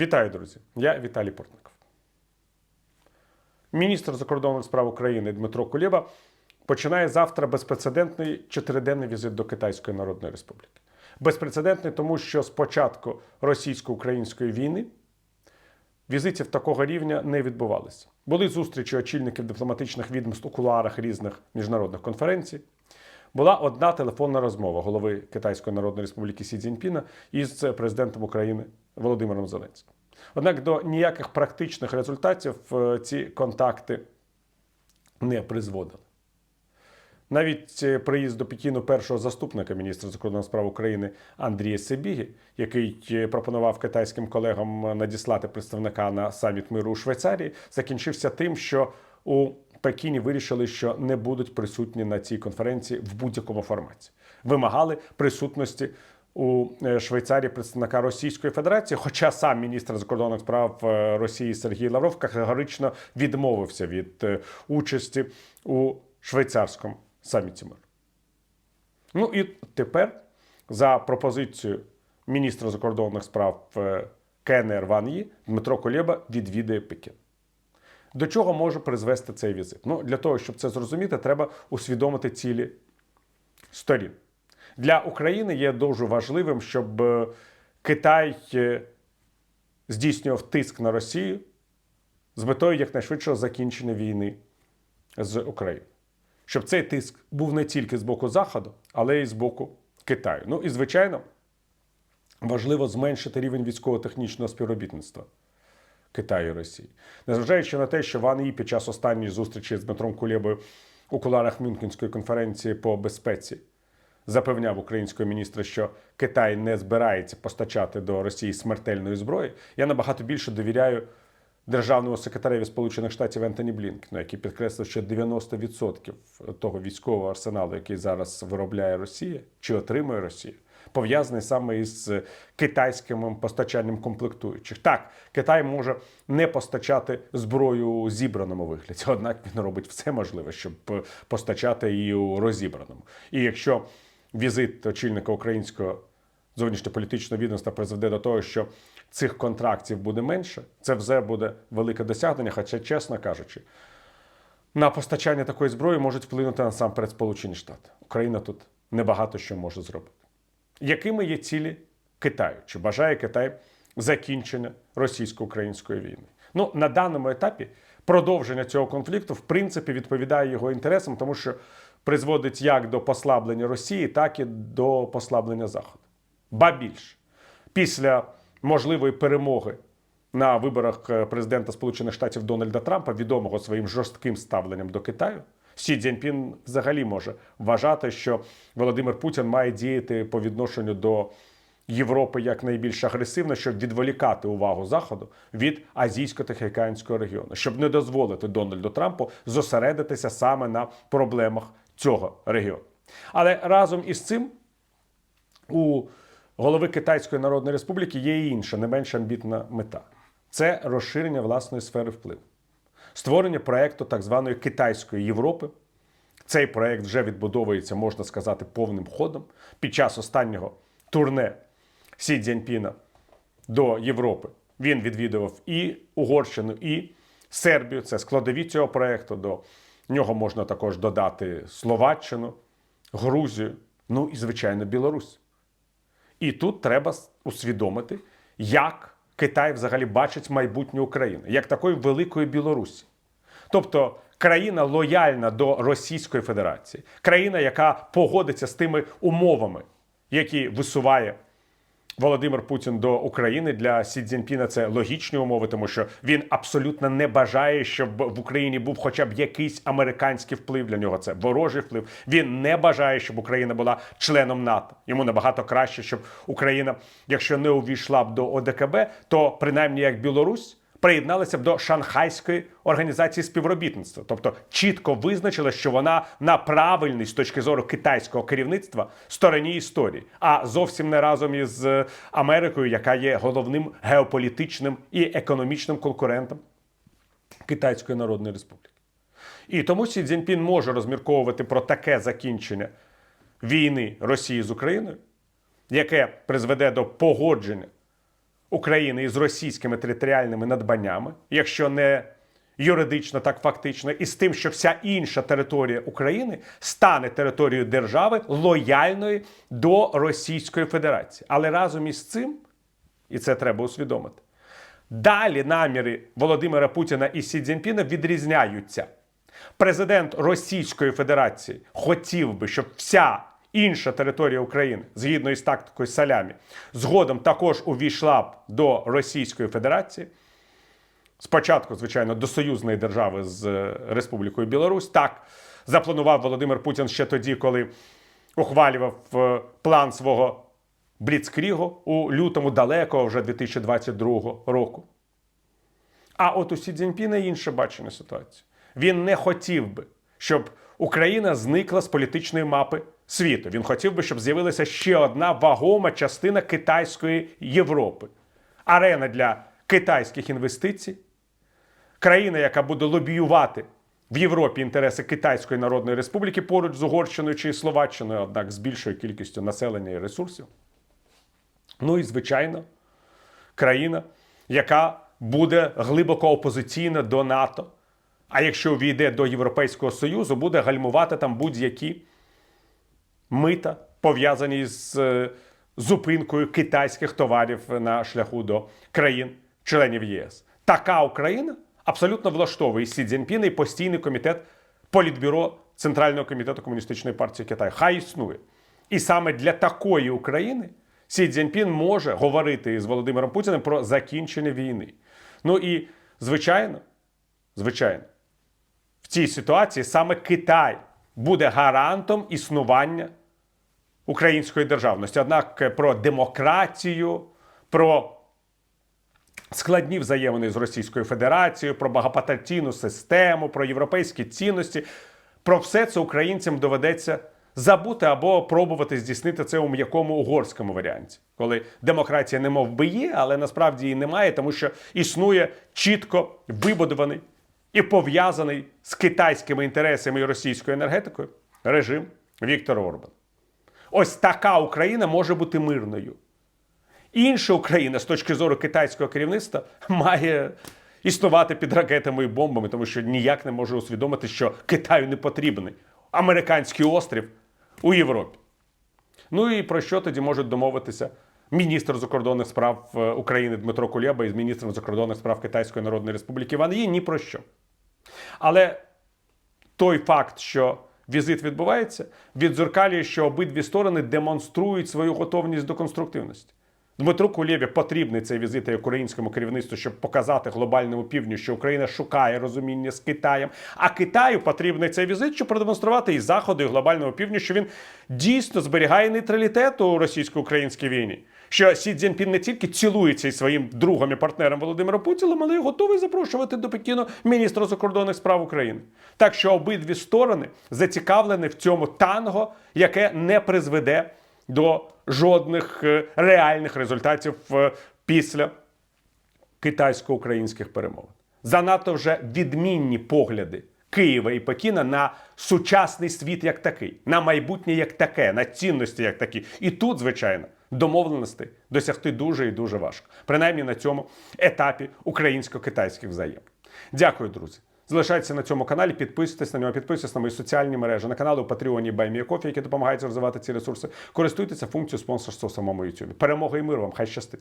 Вітаю, друзі! Я Віталій Портников. Міністр закордонних справ України Дмитро Кулєба починає завтра безпрецедентний чотириденний візит до Китайської Народної Республіки. Безпрецедентний, тому що з початку російсько-української війни візитів такого рівня не відбувалися. Були зустрічі очільників дипломатичних відомств у кулуарах різних міжнародних конференцій. Була одна телефонна розмова голови Китайської Народної Республіки Сі Цзіньпіна із президентом України Володимиром Зеленським. Однак до ніяких практичних результатів е, ці контакти не призводили. Навіть е, приїзд до Пекіну першого заступника міністра закордонних справ України Андрія Себігі, який е, пропонував китайським колегам надіслати представника на саміт миру у Швейцарії, закінчився тим, що у Пекіні вирішили, що не будуть присутні на цій конференції в будь-якому форматі. Вимагали присутності у е, Швейцарії представника Російської Федерації, хоча сам міністр закордонних справ е, Росії Сергій Лавров категорично відмовився від е, участі у швейцарському саміті миру. Ну і тепер, за пропозицією міністра закордонних справ КНР Ван Ї, Дмитро Кулєба відвідає Пекін. До чого може призвести цей візит? Ну, для того, щоб це зрозуміти, треба усвідомити цілі сторін. Для України є дуже важливим, щоб е, Китай е, здійснював тиск на Росію з метою якнайшвидшого закінчення війни з Україною. Щоб цей тиск був не тільки з боку Заходу, але й з боку Китаю. Ну і звичайно, важливо зменшити рівень військово-технічного співробітництва. Китаю і Росії. Незважаючи на те, що Ван Ї під час останньої зустрічі з Дмитром Кулєбою у куларах Мюнхенської конференції по безпеці запевняв українського міністра, що Китай не збирається постачати до Росії смертельної зброї, я набагато більше довіряю державному секретареві Сполучених Штатів Ентоні Блінкену, який підкреслив, що 90% того військового арсеналу, який зараз виробляє Росія чи отримує Росія, пов'язаний саме із китайським постачанням комплектуючих. Так, Китай може не постачати зброю у зібраному вигляді, однак він робить все можливе, щоб постачати її у розібраному. І якщо візит очільника українського зовнішньополітичного відомства призведе до того, що цих контрактів буде менше, це вже буде велике досягнення. Хоча, чесно кажучи, на постачання такої зброї можуть вплинути насамперед Сполучені Штати. Україна тут небагато що може зробити. Якими є цілі Китаю? Чи бажає Китай закінчення російсько-української війни? Ну, на даному етапі продовження цього конфлікту в принципі відповідає його інтересам, тому що призводить як до послаблення Росії, так і до послаблення Заходу. Ба більше, після можливої перемоги на виборах е, президента Сполучених Штатів Дональда Трампа, відомого своїм жорстким ставленням до Китаю, Сі Цзіньпін взагалі може вважати, що Володимир Путін має діяти по відношенню до Європи як найбільш агресивно, щоб відволікати увагу Заходу від азійсько-тихоокеанського регіону, щоб не дозволити Дональду Трампу зосередитися саме на проблемах цього регіону. Але разом із цим у голови Китайської Народної Республіки є і інша, не менш амбітна мета це розширення власної сфери впливу, створення проекту так званої Китайської Європи. Цей проект вже відбудовується, можна сказати, повним ходом. Під час останнього турне Сі Цзіньпіна до Європи він відвідував і Угорщину, і Сербію. Це складові цього проекту. До нього можна також додати Словаччину, Грузію, ну і, звичайно, Білорусь. І тут треба усвідомити, як Китай взагалі бачить майбутнє України, як такої великої Білорусі. Тобто країна лояльна до Російської Федерації, країна, яка погодиться з тими умовами, які висуває Володимир Путін до України для Сі Цзіньпіна це логічні умови, тому що він абсолютно не бажає, щоб в Україні був хоча б якийсь американський вплив. Для нього це ворожий вплив. Він не бажає, щоб Україна була членом НАТО. Йому набагато краще, щоб Україна, якщо не увійшла б до ОДКБ, то принаймні як Білорусь. Приєдналися б до Шанхайської організації співробітництва, тобто чітко визначила, що вона на правильній з точки зору китайського керівництва стороні історії, а зовсім не разом із е, Америкою, яка є головним геополітичним і економічним конкурентом Китайської Народної Республіки. І тому Сі Цзіньпін може розмірковувати про таке закінчення війни Росії з Україною, яке призведе до погодження України із російськими територіальними надбаннями, якщо не юридично, так фактично, і з тим, що вся інша територія України стане територією держави лояльної до Російської Федерації. Але разом із цим, і це треба усвідомити, далі наміри Володимира Путіна і Сі Цзіньпіна відрізняються. Президент Російської Федерації хотів би, щоб вся інша територія України, згідно із тактикою Салямі, згодом також увійшла б до Російської Федерації. Спочатку, звичайно, до союзної держави з е, Республікою Білорусь. Так запланував Володимир Путін ще тоді, коли ухвалював е, план свого Бліцкрігу у лютому далекого вже 2022 року. А от у Сі Цзіньпіна інше бачення ситуації. Він не хотів би, щоб Україна зникла з політичної мапи світу. Він хотів би, щоб з'явилася ще одна вагома частина китайської Європи. Арена для китайських інвестицій, країна, яка буде лобіювати в Європі інтереси Китайської Народної Республіки поруч з Угорщиною чи Словаччиною, однак з більшою кількістю населення і ресурсів. Ну і звичайно, країна, яка буде глибоко опозиційна до НАТО. А якщо війде до Європейського Союзу, буде гальмувати там будь-які мита, пов'язані з е, зупинкою китайських товарів на шляху до країн-членів ЄС. Така Україна абсолютно влаштовує Сі Цзіньпіна і постійний комітет Політбюро Центрального комітету Комуністичної партії Китаю. Хай існує. І саме для такої України Сі Цзіньпін може говорити з Володимиром Путіним про закінчення війни. Ну і звичайно, звичайно, в цій ситуації саме Китай буде гарантом існування української державності. Однак е, про демократію, про складні взаємини з Російською Федерацією, про багапартійну систему, про європейські цінності. Про все це українцям доведеться забути або пробувати здійснити це у м'якому угорському варіанті, коли демократія не би є, але насправді її немає, тому що існує чітко вибудований і пов'язаний з китайськими інтересами і російською енергетикою режим Віктора Орбана. Ось така Україна може бути мирною. Інша Україна з точки зору китайського керівництва має існувати під ракетами і бомбами, тому що ніяк не може усвідомити, що Китаю не потрібний американський острів у Європі. Ну і про що тоді можуть домовитися міністр закордонних справ е, України Дмитро Кулеба із міністром закордонних справ Китайської Народної Республіки Іван Є ні про що. Але той факт, що візит відбувається, відзеркалює, що обидві сторони демонструють свою готовність до конструктивності. Дмитру Кулєві потрібний цей візит і українському керівництву, щоб показати глобальному півдню, що Україна шукає розуміння з Китаєм. А Китаю потрібний цей візит, щоб продемонструвати і заходу, і глобальному півдню, що він дійсно зберігає нейтралітет у російсько-українській війні. Що Сі Цзіньпін не тільки цілується із своїм другом і партнером Володимиром Путіним, але й готовий запрошувати до Пекіну міністра закордонних справ України. Так що обидві сторони зацікавлені в цьому танго, яке не призведе до жодних е, реальних результатів е, після китайсько-українських перемовин. Занадто вже відмінні погляди Києва і Пекіна на сучасний світ як такий, на майбутнє як таке, на цінності як такі. І тут, звичайно, домовленості досягти дуже і дуже важко, принаймні на цьому етапі українсько-китайських взаємин. Дякую, друзі. Залишайтеся на цьому каналі, підписуйтесь на нього, підписуйтесь на мої соціальні мережі, на канали у Патреоні Баймія Кофі, які допомагають розвивати ці ресурси. Користуйтеся функцією спонсорства в самому YouTube. Перемоги і миру вам! Хай щастить!